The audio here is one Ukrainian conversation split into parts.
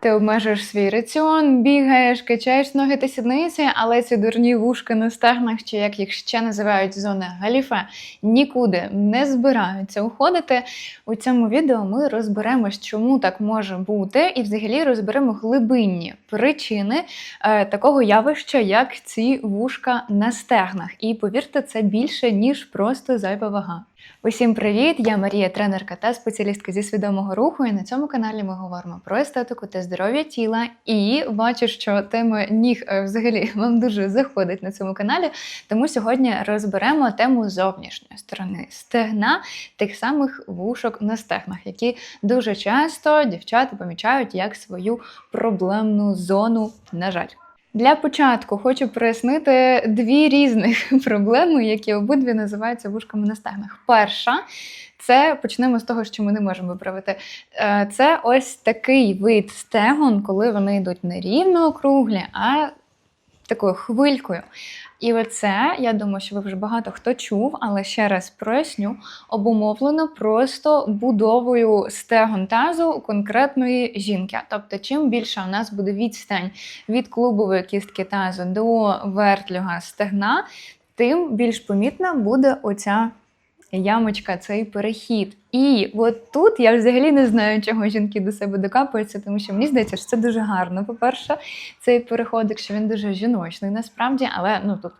Ти обмежуєш свій раціон, бігаєш, качаєш ноги та сідниці, але ці дурні вушка на стегнах, чи як їх ще називають зони галіфе, нікуди не збираються уходити. У цьому відео ми розберемось, чому так може бути, і взагалі розберемо глибинні причини е, такого явища, як ці вушка на стегнах. І повірте, це більше ніж просто зайва вага. Усім привіт! Я Марія, тренерка та спеціалістка зі свідомого руху. І на цьому каналі ми говоримо про естетику та здоров'я тіла. І бачу, що тема ніг е, взагалі вам дуже заходить на цьому каналі. Тому сьогодні розберемо тему зовнішньої сторони стегна, тих самих вушок на стегнах, які дуже часто дівчата помічають як свою проблемну зону. На жаль. Для початку хочу прояснити дві різних проблеми, які обидві називаються вушками на стегнах. Перша це почнемо з того, що ми не можемо виправити. Е, Це ось такий вид стегон, коли вони йдуть не рівно округлі, а такою хвилькою. І оце, я думаю, що ви вже багато хто чув, але ще раз проясню, обумовлено просто будовою стегон тазу конкретної жінки. Тобто, чим більше у нас буде відстань від клубової кістки тазу до вертлюга стегна, тим більш помітна буде оця ямочка, цей перехід. І от тут я взагалі не знаю, чого жінки до себе докапуються, тому що мені здається, що це дуже гарно. По-перше, цей переходик, що він дуже жіночний насправді, але ну тут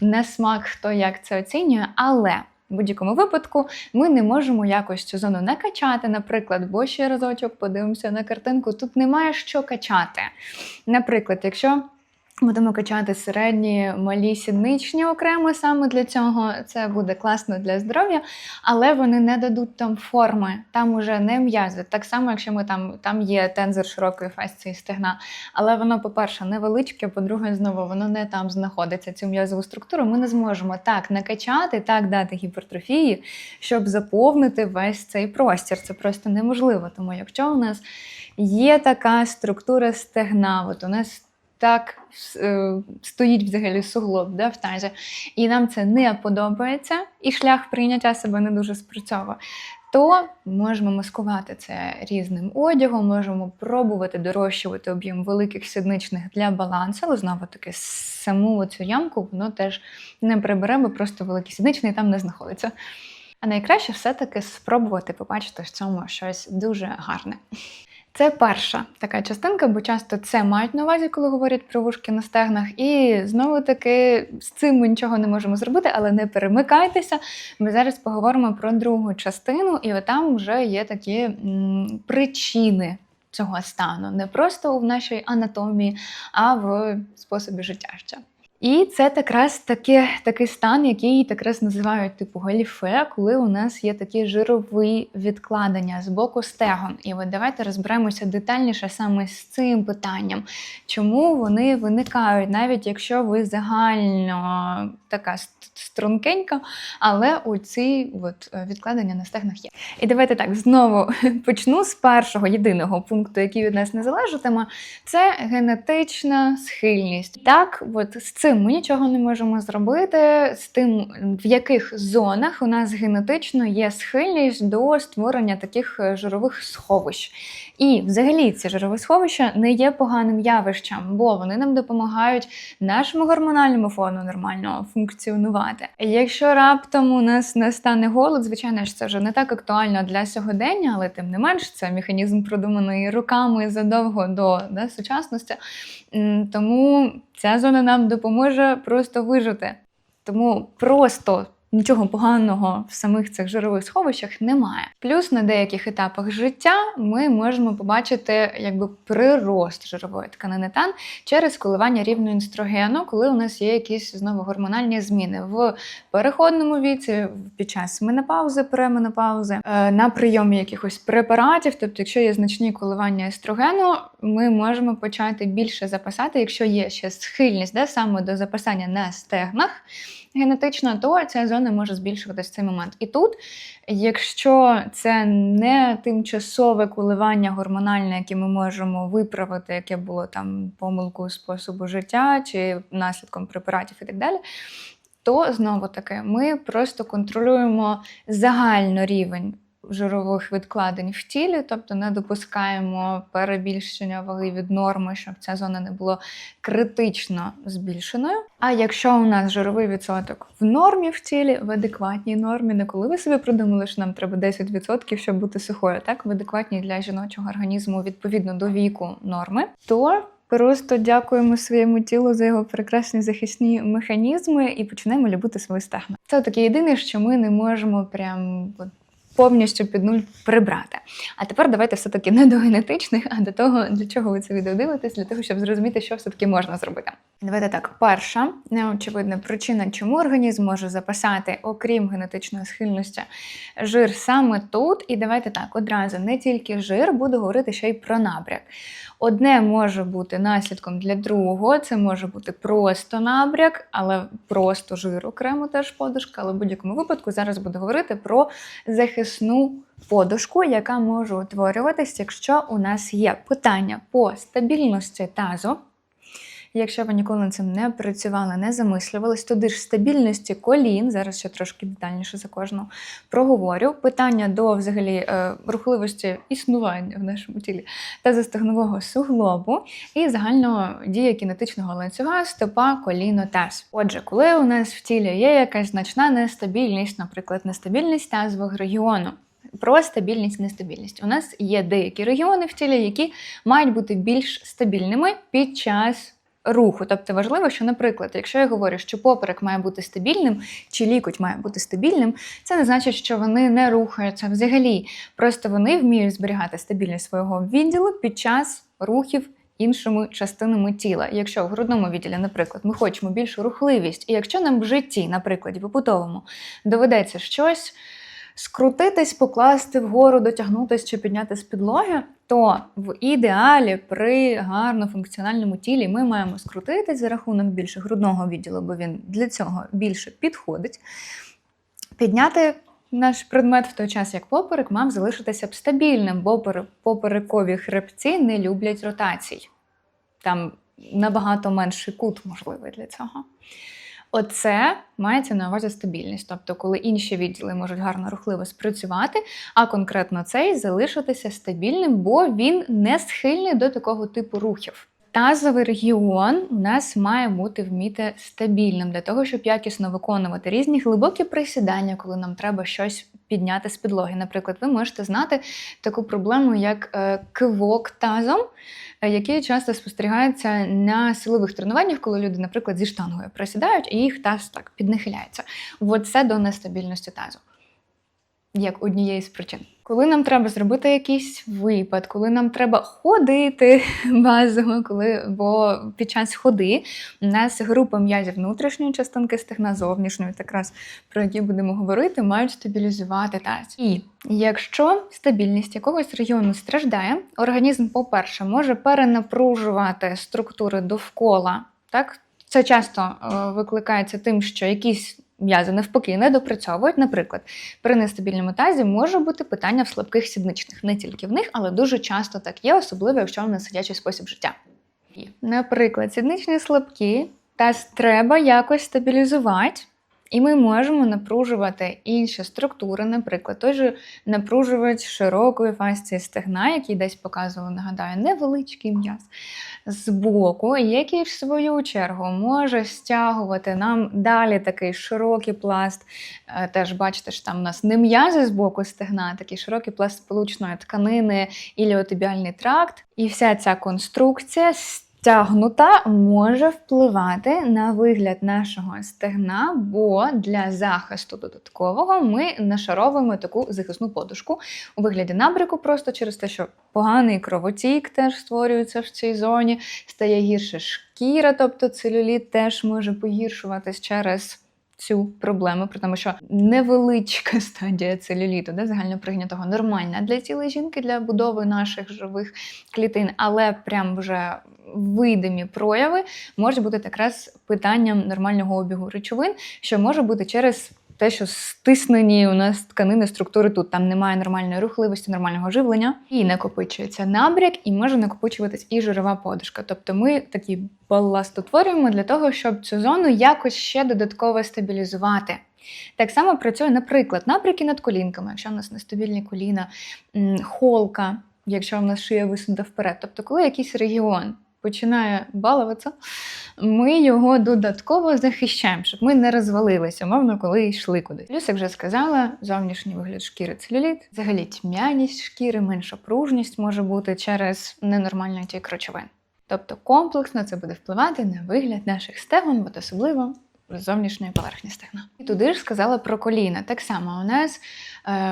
не смак, хто як це оцінює. Але в будь-якому випадку ми не можемо якось цю зону не качати, наприклад, бо ще разочок подивимося на картинку. Тут немає що качати. Наприклад, якщо Будемо качати середні малі сідничні окремо саме для цього. Це буде класно для здоров'я, але вони не дадуть там форми, там уже не м'язи. Так само, якщо ми там там є тензор широкої фасції стегна, але воно, по-перше, невеличке, по-друге, знову воно не там знаходиться. Цю м'язову структуру ми не зможемо так накачати, так дати гіпертрофії, щоб заповнити весь цей простір. Це просто неможливо. Тому якщо у нас є така структура стегна, от у нас так е, стоїть взагалі суглоб да, в тазі, і нам це не подобається, і шлях прийняття себе не дуже спрацьовує, то можемо маскувати це різним одягом, можемо пробувати дорощувати об'єм великих сідничних для балансу, але знову таки саму цю ямку воно теж не прибере, бо просто великий сідничний там не знаходиться. А найкраще все-таки спробувати побачити в цьому щось дуже гарне. Це перша така частинка, бо часто це мають на увазі, коли говорять про вушки на стегнах. І знову таки з цим ми нічого не можемо зробити, але не перемикайтеся. Ми зараз поговоримо про другу частину, і там вже є такі м, причини цього стану. Не просто в нашій анатомії, а в способі життя ще. І це якраз таки, такий стан, який якраз називають типу галіфе, коли у нас є такі жирові відкладення з боку стегон. І от давайте розберемося детальніше саме з цим питанням, чому вони виникають, навіть якщо ви загально така стрункенька, але у ці от, відкладення на стегнах є. І давайте так знову почну з першого єдиного пункту, який від нас не залежатиме, це генетична схильність. Так, от з цим ми нічого не можемо зробити, з тим, в яких зонах у нас генетично є схильність до створення таких е, жирових сховищ. І взагалі ці жирові сховища не є поганим явищем, бо вони нам допомагають нашому гормональному фону нормально функціонувати. Якщо раптом у нас настане голод, звичайно ж це вже не так актуально для сьогодення, але тим не менш це механізм продуманий руками задовго до да, сучасності. Тому ця зона нам допоможе просто вижити. Тому просто Нічого поганого в самих цих жирових сховищах немає. Плюс на деяких етапах життя ми можемо побачити якби прирост жирової тканини тан через коливання рівню інстрогену, коли у нас є якісь знову гормональні зміни в переходному віці, під час менопаузи, пременопаузи, е, на прийомі якихось препаратів. Тобто, якщо є значні коливання естрогену, ми можемо почати більше запасати, якщо є ще схильність да, саме до запасання на стегнах генетично, то ця зона може збільшуватися цей момент. І тут, якщо це не тимчасове коливання гормональне, яке ми можемо виправити, яке було там помилкою способу життя чи наслідком препаратів і так далі. То знову таки ми просто контролюємо загально рівень жирових відкладень в тілі, тобто не допускаємо перебільшення ваги від норми, щоб ця зона не була критично збільшеною. А якщо у нас жировий відсоток в нормі в тілі, в адекватній нормі, не коли ви собі придумали, що нам треба 10%, щоб бути сухою, так в адекватній для жіночого організму відповідно до віку норми, то Просто дякуємо своєму тілу за його прекрасні захисні механізми і почнемо любити свої стегна. Це таке єдине, що ми не можемо прям повністю під нуль прибрати. А тепер давайте все-таки не до генетичних, а до того, для чого ви це відео дивитесь, для того, щоб зрозуміти, що все-таки можна зробити. Давайте так, перша неочевидна причина, чому організм може запасати, окрім генетичної схильності, жир саме тут. І давайте так, одразу не тільки жир, буду говорити ще й про набряк. Одне може бути наслідком для другого, це може бути просто набряк, але просто жир окремо теж подушка. Але в будь-якому випадку зараз буду говорити про захисну подушку, яка може утворюватись, якщо у нас є питання по стабільності тазу. Якщо ви ніколи над цим не працювали, не замислювались, туди ж стабільності колін, зараз ще трошки детальніше за кожну проговорю. Питання до взагалі е, рухливості існування в нашому тілі та застегнового суглобу і загального дії кінетичного ланцюга, стопа, коліно, таз. Отже, коли у нас в тілі є якась значна нестабільність, наприклад, нестабільність тазового регіону. Про стабільність, нестабільність. У нас є деякі регіони в тілі, які мають бути більш стабільними під час руху. Тобто важливо, що, наприклад, якщо я говорю, що поперек має бути стабільним, чи лікоть має бути стабільним, це не значить, що вони не рухаються взагалі. Просто вони вміють зберігати стабільність свого відділу під час рухів. Іншими частинами тіла. Якщо в грудному відділі, наприклад, ми хочемо більшу рухливість, і якщо нам в житті, наприклад, побутовому, доведеться щось скрутитись, покласти вгору, дотягнутися чи підняти з підлоги, то в ідеалі при гарно функціональному тілі ми маємо скрутитись за рахунок більше грудного відділу, бо він для цього більше підходить. Підняти наш предмет в той час, як поперек, мав залишитися б стабільним, бо поперекові хребці не люблять ротацій. Там набагато менший кут можливий для цього. Оце мається на увазі стабільність, тобто, коли інші відділи можуть гарно рухливо спрацювати, а конкретно цей залишитися стабільним, бо він не схильний до такого типу рухів. Тазовий регіон у нас має бути вміти стабільним для того, щоб якісно виконувати різні глибокі присідання, коли нам треба щось підняти з підлоги. Наприклад, ви можете знати таку проблему, як е, кивок тазом, е, який часто спостерігається на силових тренуваннях, коли люди, наприклад, зі штангою присідають і їх таз так піднахиляється. От це до нестабільності тазу. Як однієї з причин. Коли нам треба зробити якийсь випад, коли нам треба ходити базово, коли бо під час ходи у нас група м'язів внутрішньої частинки стегна зовнішньої, якраз про які будемо говорити, мають стабілізувати таз. І якщо стабільність якогось регіону страждає, організм, по-перше, може перенапружувати структури довкола. Так, це часто е, викликається тим, що якісь м'язи навпаки не допрацьовують. Наприклад, при нестабільному тазі може бути питання в слабких сідничних, не тільки в них, але дуже часто так є, особливо якщо в нас сидячий спосіб життя. Наприклад, сідничні слабкі, таз треба якось стабілізувати. І ми можемо напружувати інші структури, наприклад, той же напружувач широкої фасції стегна, який десь показував, нагадаю, невеличкий м'яз з боку, який в свою чергу може стягувати нам далі такий широкий пласт. Е, теж бачите, що там у нас не м'язи з боку стегна, а такий широкий пласт сполучної тканини, іліотибіальний тракт. І вся ця конструкція Тягнута може впливати на вигляд нашого стегна, бо для захисту додаткового ми нашаровуємо таку захисну подушку у вигляді набряку, просто через те, що поганий кровотік теж створюється в цій зоні, стає гірше шкіра, тобто целюліт теж може погіршуватись через. Цю проблему, при тому, що невеличка стадія целюліту, де загально прийнятого нормальна для цілої жінки, для будови наших живих клітин, але прям вже видимі прояви можуть бути якраз питанням нормального обігу речовин, що може бути через те, що стиснені у нас тканини структури тут, там немає нормальної рухливості, нормального живлення, і накопичується набряк, і може накопичуватись і жирова подушка. Тобто ми такий баласт утворюємо для того, щоб цю зону якось ще додатково стабілізувати. Так само працює, наприклад, набряки над колінками, якщо в нас нестабільні коліна, холка, якщо в нас шия висунута вперед. Тобто, коли якийсь регіон починає балуватися, ми його додатково захищаємо, щоб ми не розвалилися, мовно, коли йшли кудись. Плюс, як вже сказала, зовнішній вигляд шкіри целюліт, взагалі тьмяність шкіри, менша пружність може бути через ненормальний тік речовин. Тобто комплексно це буде впливати на вигляд наших стегон, от особливо зовнішньої поверхні стегна. І туди ж сказала про коліна. Так само у нас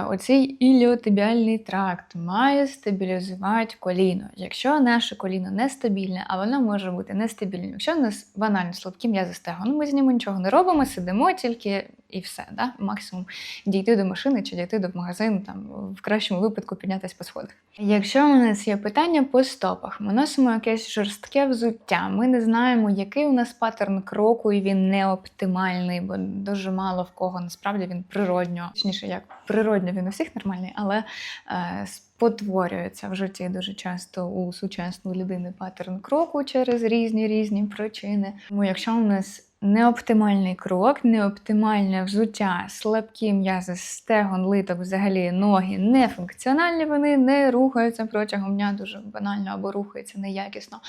оцей іліотибіальний тракт має стабілізувати коліно. Якщо наше коліно нестабільне, а воно може бути нестабільним, якщо у нас банально слабкі м'язи стегон, ми з ними нічого не робимо, сидимо тільки і все. Да? Максимум дійти до машини чи дійти до магазину, там в кращому випадку піднятися по сходах. Якщо у нас є питання по стопах, ми носимо якесь жорстке взуття. Ми не знаємо, який у нас паттерн кроку, і він не оптимальний, бо дуже мало в кого насправді він природньо, точніше, як природньо він у всіх нормальний, але е, спотворюється в житті дуже часто у сучасної людини паттерн кроку через різні різні причини. Тому якщо у нас Неоптимальний крок, неоптимальне взуття, слабкі м'язи, стегон, литок, взагалі ноги нефункціональні, вони не рухаються протягом дня дуже банально або рухаються неякісно.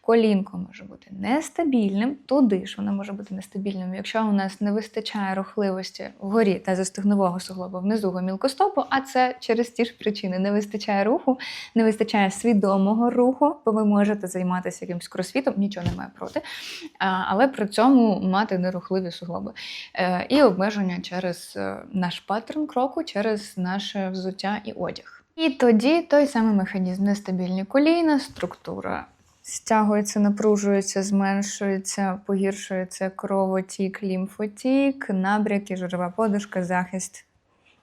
Колінко може бути нестабільним, туди ж воно може бути нестабільним. Якщо у нас не вистачає рухливості вгорі та застигнового суглобу внизу гомілкостопу, а це через ті ж причини не вистачає руху, не вистачає свідомого руху, бо ви можете займатися якимось кросфітом, нічого немає проти, але при цьому мати нерухливі суглоби. Е, і обмеження через е, наш паттерн кроку, через наше взуття і одяг. І тоді той самий механізм нестабільні коліна, структура. Стягується, напружується, зменшується, погіршується кровотік, лімфотік, набряки, жирова подушка, захист.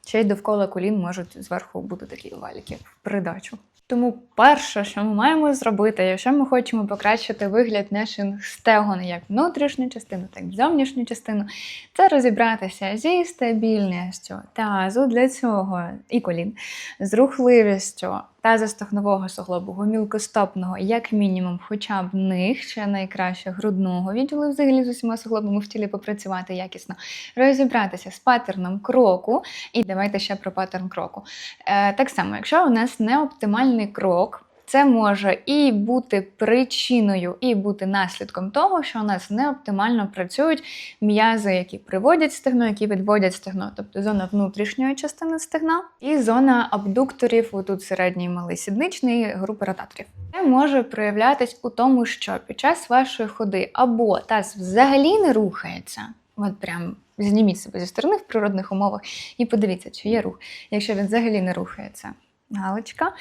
Ще й довкола колін можуть зверху бути такі валіки в придачу. Тому перше, що ми маємо зробити, якщо ми хочемо покращити вигляд наших стегон як внутрішню частину, так і зовнішню частину, це розібратися зі стабільністю тазу для цього і колін, з рухливістю тазостегнового суглобу, гомілкостопного, як мінімум, хоча б них, ще найкраще грудного відділу, взагалі з усіма суглобами в тілі попрацювати якісно, розібратися з паттерном кроку, і давайте ще про паттерн кроку. Е, так само, якщо у нас не оптимальний крок. Це може і бути причиною, і бути наслідком того, що у нас не оптимально працюють м'язи, які приводять стегно, які відводять стегно, тобто зона внутрішньої частини стегна і зона абдукторів, отут середній малий сідничний, групи ротаторів. Це може проявлятись у тому, що під час вашої ходи або таз взагалі не рухається, от прям зніміть себе зі сторони в природних умовах і подивіться, чи є рух. Якщо він взагалі не рухається, Галочка.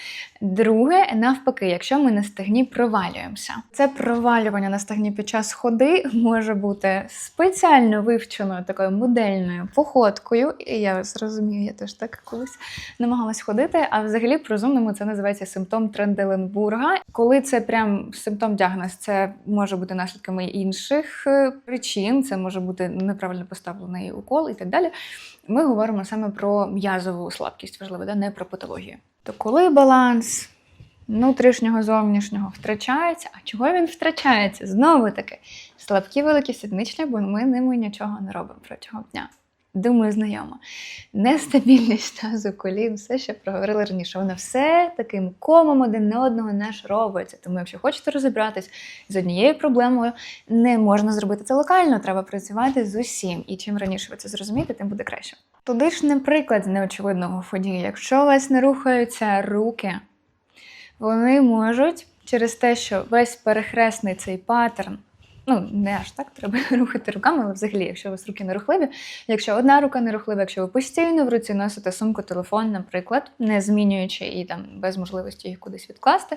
Друге, навпаки, якщо ми на стегні провалюємося. Це провалювання на стегні під час ходи може бути спеціально вивченою такою модельною походкою. І я зрозумію, я теж так колись намагалась ходити. А взагалі, по розумному це називається симптом Тренделенбурга. Коли це прям симптом діагноз, це може бути наслідками інших е, причин, це може бути неправильно поставлений укол і так далі. Ми говоримо саме про м'язову слабкість, важливо, да? не про патологію. То коли баланс внутрішнього зовнішнього втрачається, а чого він втрачається? Знову таки, слабкі великі сідничні, бо ми ними нічого не робимо протягом дня. Думаю, знайомо. Нестабільність тазу, колін, все ще проговорили раніше. Воно все таким комом один на одного не робиться. Тому, якщо хочете розібратись з однією проблемою, не можна зробити це локально, треба працювати з усім. І чим раніше ви це зрозумієте, тим буде краще. Туди ж не приклад з неочевидного ході. Якщо у вас не рухаються руки, вони можуть через те, що весь перехресний цей паттерн. Ну, не аж так треба рухати руками, але взагалі, якщо у вас руки нерухливі, якщо одна рука нерухлива, якщо ви постійно в руці носите сумку, телефон, наприклад, не змінюючи і там без можливості їх кудись відкласти,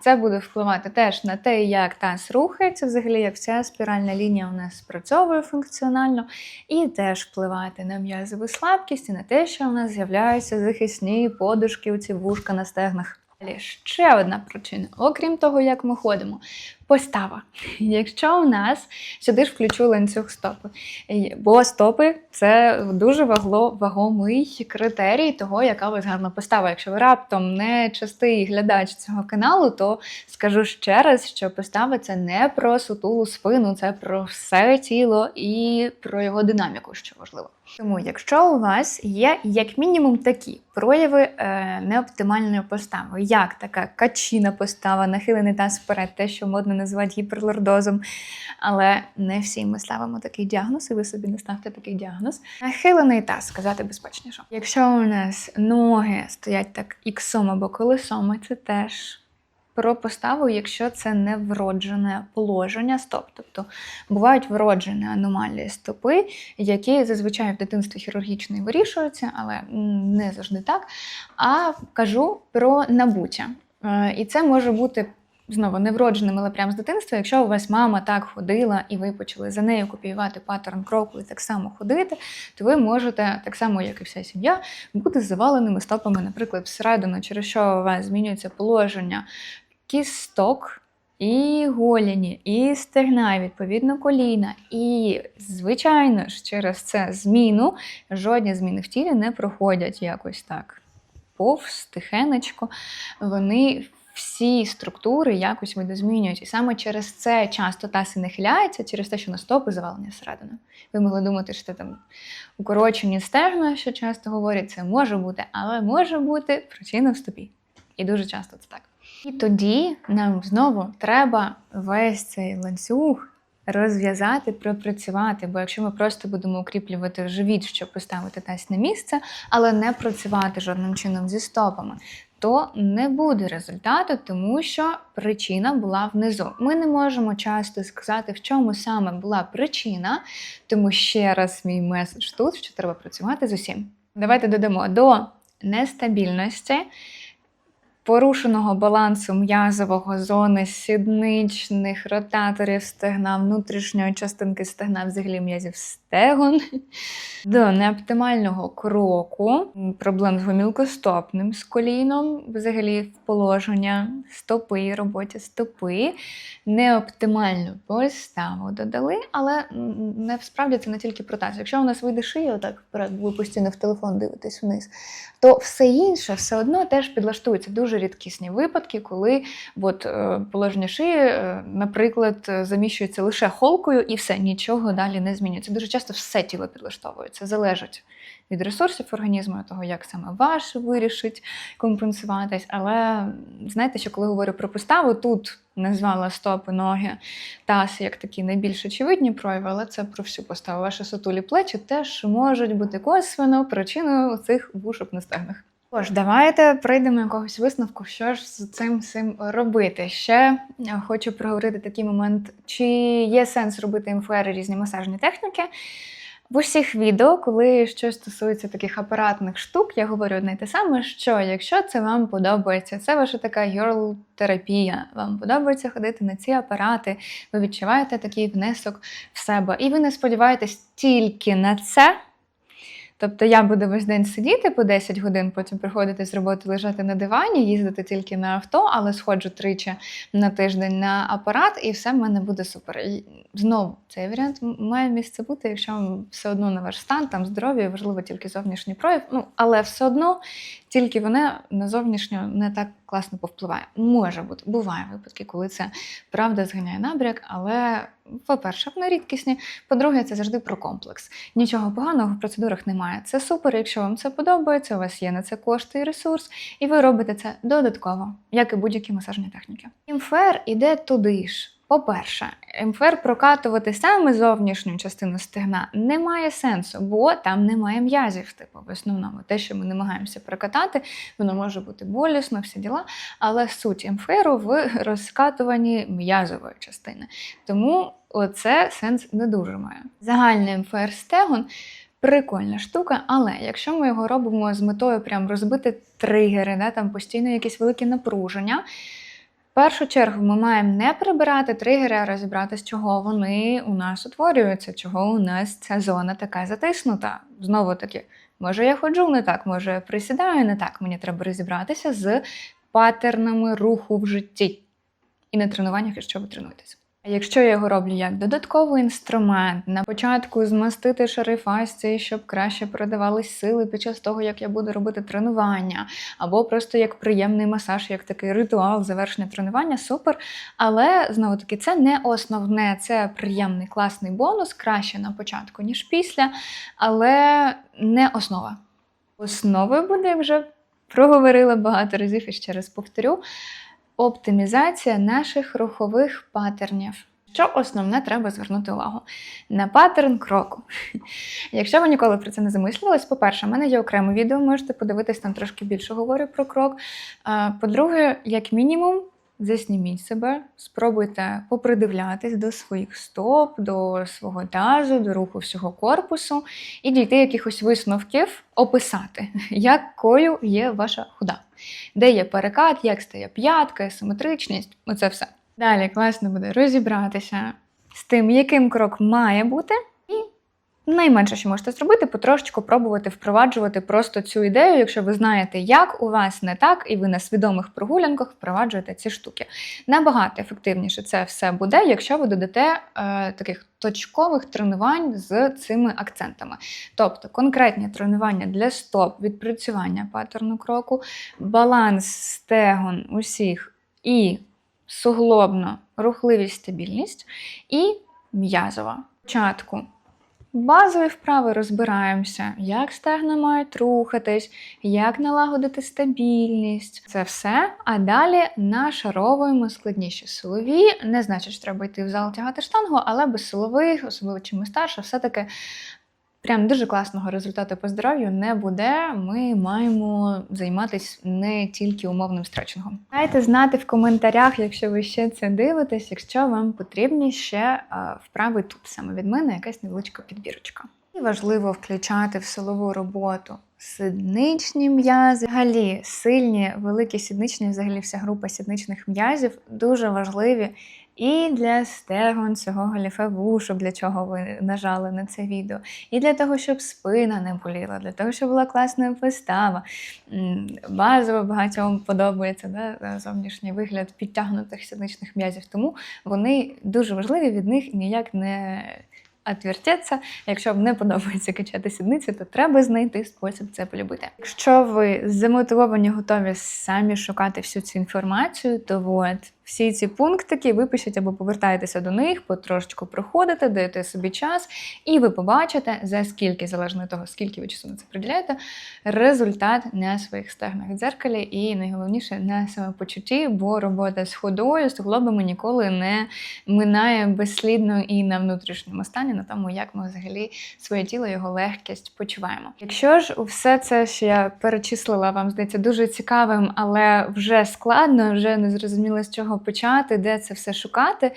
це буде впливати теж на те, як таз рухається, взагалі, як ця спіральна лінія у нас спрацьовує функціонально, і теж впливати на м'язову слабкість і на те, що у нас з'являються захисні подушки, оці вушка на стегнах. Ще одна причина, окрім того, як ми ходимо, Постава. Якщо у нас сюди ж включу ланцюг стопи, бо стопи це дуже вагло, вагомий критерій того, яка у вас гарна постава. Якщо ви раптом не частий глядач цього каналу, то скажу ще раз, що постава це не про сутулу спину, це про все тіло і про його динаміку, що важливо. Тому, якщо у вас є як мінімум такі прояви е, неоптимальної постави, як така качіна постава, нахилений таз вперед, те, що модно називати гіперлордозом, але не всі ми ставимо такий діагноз, і ви собі не ставте такий діагноз. Нахилений таз, сказати безпечніше. Якщо у нас ноги стоять так іксом або колесом, це теж про поставу, якщо це не вроджене положення стоп. Тобто бувають вроджені аномалії стопи, які зазвичай в дитинстві хірургічно вирішуються, але не завжди так. А кажу про набуття. Е, І це може бути. Знову невродженим, але прямо з дитинства. Якщо у вас мама так ходила, і ви почали за нею копіювати паттерн кроку і так само ходити, то ви можете, так само як і вся сім'я, бути заваленими стопами, наприклад, всередину, через що у вас змінюється положення кісток, і голені, і стегна, відповідно, коліна. І, звичайно ж, через це зміну жодні зміни в тілі не проходять якось так повз, тихенечко. Вони всі структури якось видозмінюють. І саме через це часто таз і нахиляється, через те, що на стопи завалення всередину. Ви могли думати, що це там укорочені стегна, що часто говорять, це може бути, але може бути причина в стопі. І дуже часто це так. І тоді нам знову треба весь цей ланцюг розв'язати, пропрацювати. Бо якщо ми просто будемо укріплювати живіт, щоб поставити таз на місце, але не працювати жодним чином зі стопами, то не буде результату, тому що причина була внизу. Ми не можемо часто сказати, в чому саме була причина, тому ще раз мій меседж тут, що треба працювати з усім. Давайте додамо до нестабільності порушеного балансу м'язового зони, сідничних ротаторів стегна, внутрішньої частинки стегна, взагалі м'язів стегон, до неоптимального кроку, проблем з гомілкостопним, з коліном, взагалі в положення стопи, роботі стопи, неоптимальну поставу додали, але м, не справді це не тільки про таз. Якщо у нас вийде шия, отак ви постійно в телефон дивитесь вниз, то все інше все одно теж підлаштується. Дуже рідкісні випадки, коли от, е, положення шиї, е, наприклад, е, заміщується лише холкою і все, нічого далі не змінюється. Дуже часто все тіло підлаштовується, залежить від ресурсів організму, того, як саме ваш вирішить компенсуватись. Але знаєте, що коли говорю про поставу, тут назвала стопи, ноги, таз як такі найбільш очевидні прояви, але це про всю поставу. Ваші сутулі плечі теж можуть бути косвенно причиною цих вушок на стегнах. Тож, давайте прийдемо якогось висновку, що ж з цим всім робити. Ще е, хочу проговорити такий момент, чи є сенс робити МФР різні масажні техніки. В усіх відео, коли щось стосується таких апаратних штук, я говорю одне те саме, що якщо це вам подобається, це ваша така герл-терапія, вам подобається ходити на ці апарати, ви відчуваєте такий внесок в себе, і ви не сподіваєтесь тільки на це. Тобто я буду весь день сидіти по 10 годин, потім приходити з роботи лежати на дивані, їздити тільки на авто, але сходжу тричі на тиждень на апарат, і все в мене буде супер. І знову цей варіант має місце бути, якщо все одно на ваш стан, там здоров'я, важливо тільки зовнішній прояв. Ну але все одно тільки вона на зовнішньо не так класно повпливає. Може бути, буває випадки, коли це правда зганяє набряк, але, по-перше, вони рідкісні. По-друге, це завжди про комплекс. Нічого поганого в процедурах немає. Це супер, якщо вам це подобається, у вас є на це кошти і ресурс, і ви робите це додатково, як і будь-які масажні техніки. імфер іде туди ж. По-перше, МФР прокатувати саме зовнішню частину стегна немає сенсу, бо там немає м'язів, типу, в основному. Те, що ми намагаємося прокатати, воно може бути болісно, всі діла, але суть МФРу в розкатуванні м'язової частини. Тому оце сенс не дуже має. Загальний МФР стегон прикольна штука, але якщо ми його робимо з метою прям розбити тригери, да, там постійно якісь великі напруження. Першу чергу ми маємо не прибирати тригери, а розібрати, з чого вони у нас утворюються, чого у нас ця зона така затиснута. Знову таки, може я ходжу не так, може я присідаю не так. Мені треба розібратися з паттернами руху в житті. і на тренуваннях, якщо ви тренуєтесь. А Якщо я його роблю як додатковий інструмент, на початку змастити шари фасції, щоб краще передавались сили під час того, як я буду робити тренування, або просто як приємний масаж, як такий ритуал завершення тренування, супер. Але знову таки це не основне, це приємний класний бонус, краще на початку, ніж після, але не основа. Основою буде, вже проговорила багато разів і ще раз повторю, оптимізація наших рухових паттернів. Що основне треба звернути увагу на паттерн кроку. Якщо ви ніколи про це не замислювались, по-перше, в мене є окреме відео, можете подивитись, там трошки більше говорю про крок. По-друге, як мінімум, засніміть себе, спробуйте попридивлятись до своїх стоп, до свого тазу, до руху всього корпусу і дійти якихось висновків, описати, якою є ваша худа, де є перекат, як стає п'ятка, симетричність, оце все. Далі класно буде розібратися з тим, яким крок має бути, найменше, що можете зробити, потрошечку пробувати впроваджувати просто цю ідею, якщо ви знаєте, як у вас не так, і ви на свідомих прогулянках впроваджуєте ці штуки. Набагато ефективніше це все буде, якщо ви додате е, таких точкових тренувань з цими акцентами. Тобто конкретні тренування для стоп, відпрацювання паттерну кроку, баланс стегон усіх і суглобно рухливість, стабільність і м'язова. Спочатку базові вправи розбираємося, як стегна мають рухатись, як налагодити стабільність. Це все. А далі нашаровуємо складніші силові. Не значить, що треба йти в зал тягати штангу, але без силових, особливо чим ми старше, все-таки прям дуже класного результату по здоров'ю не буде. Ми маємо займатися не тільки умовним стретчингом. Дайте знати в коментарях, якщо ви ще це дивитесь, якщо вам потрібні ще вправи тут саме від мене, якась невеличка підбірочка. І важливо включати в силову роботу сідничні м'язи. Взагалі сильні, великі сідничні, взагалі вся група сідничних м'язів дуже важливі і для стегон цього галіфе вушу, для чого ви нажали на це відео, і для того, щоб спина не боліла, для того, щоб була класна постава. М, Базово багатьом подобається да, зовнішній вигляд підтягнутих сідничних м'язів, тому вони дуже важливі, від них ніяк не відвертеться. Якщо вам не подобається качати сідниці, то треба знайти спосіб це полюбити. Якщо ви замотивовані, готові самі шукати всю цю інформацію, то от всі ці пунктики ви пишете або повертаєтеся до них, потрошечку проходите, даєте собі час, і ви побачите, за скільки, залежно від того, скільки ви часу на це приділяєте, результат на своїх стегнах дзеркалі і найголовніше на самопочутті, бо робота з ходою, з глобами ніколи не минає безслідно і на внутрішньому стані, на тому, як ми взагалі своє тіло, його легкість почуваємо. Якщо ж все це, що я перечислила, вам здається дуже цікавим, але вже складно, вже не зрозуміло з чого почати, де це все шукати.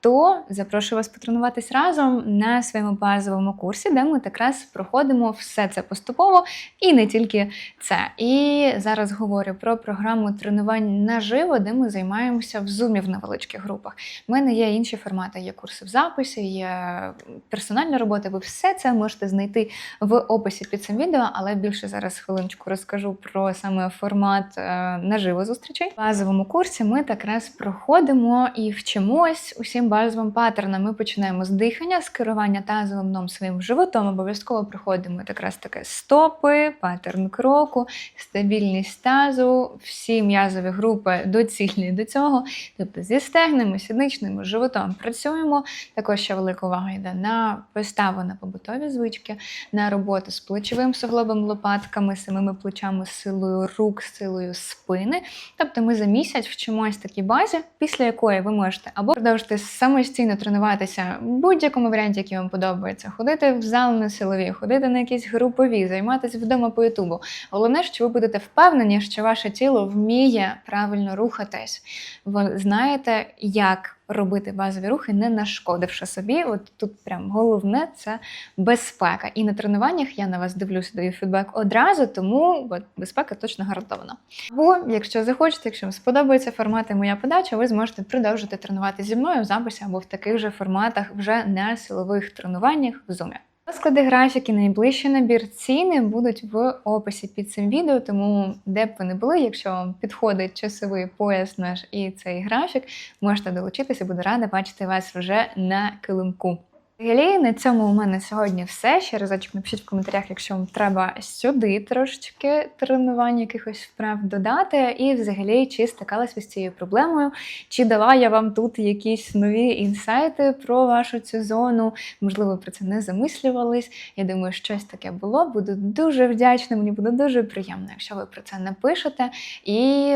То запрошую вас потренуватись разом на своєму базовому курсі, де ми якраз проходимо все це поступово і не тільки це. І зараз говорю про програму тренувань наживо, де ми займаємося в зумі в невеличких групах. У мене є інші формати, є курси в записі, є персональна робота. Ви все це можете знайти в описі під цим відео, але більше зараз хвилиночку розкажу про саме формат е, наживо зустрічей. В базовому курсі ми якраз проходимо і вчимось усім базовим паттернам. Ми починаємо з дихання, з керування тазовим дном своїм животом. Обов'язково проходимо якраз таке стопи, паттерн кроку, стабільність тазу, всі м'язові групи доцільні до цього. Тобто зі стегнами, сідничним, животом працюємо. Також ще велика увага йде на поставу на побутові звички, на роботу з плечовим суглобом, лопатками, самими плечами, силою рук, з силою спини. Тобто ми за місяць вчимось такій базі, після якої ви можете або продовжити самостійно тренуватися в будь-якому варіанті, який вам подобається, ходити в зал на силові, ходити на якісь групові, займатися вдома по Ютубу. Головне, що ви будете впевнені, що ваше тіло вміє правильно рухатись. Ви знаєте, як робити базові рухи, не нашкодивши собі. От тут прям головне це безпека. І на тренуваннях я на вас дивлюся, даю фідбек одразу, тому от, безпека точно гарантована. Або, якщо захочете, якщо вам сподобається формат і моя подача, ви зможете продовжити тренувати зі мною в записі або в таких же форматах вже на силових тренуваннях в Zoom. Розклади графіки, найближчий набір ціни будуть в описі під цим відео, тому де б ви не були, якщо вам підходить часовий пояс наш і цей графік, можете долучитися, буду рада бачити вас вже на килимку. Взагалі, на цьому у мене сьогодні все. Ще разочок напишіть в коментарях, якщо вам треба сюди трошечки тренувань якихось вправ додати. І взагалі, чи стикалась ви з цією проблемою, чи дала я вам тут якісь нові інсайти про вашу цю зону. Можливо, про це не замислювались. Я думаю, щось таке було. Буду дуже вдячна, мені буде дуже приємно, якщо ви про це напишете і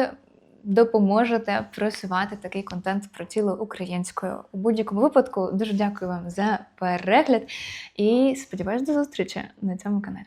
допоможете просувати такий контент про тіло українською. У будь-якому випадку дуже дякую вам за перегляд і сподіваюсь до зустрічі на цьому каналі.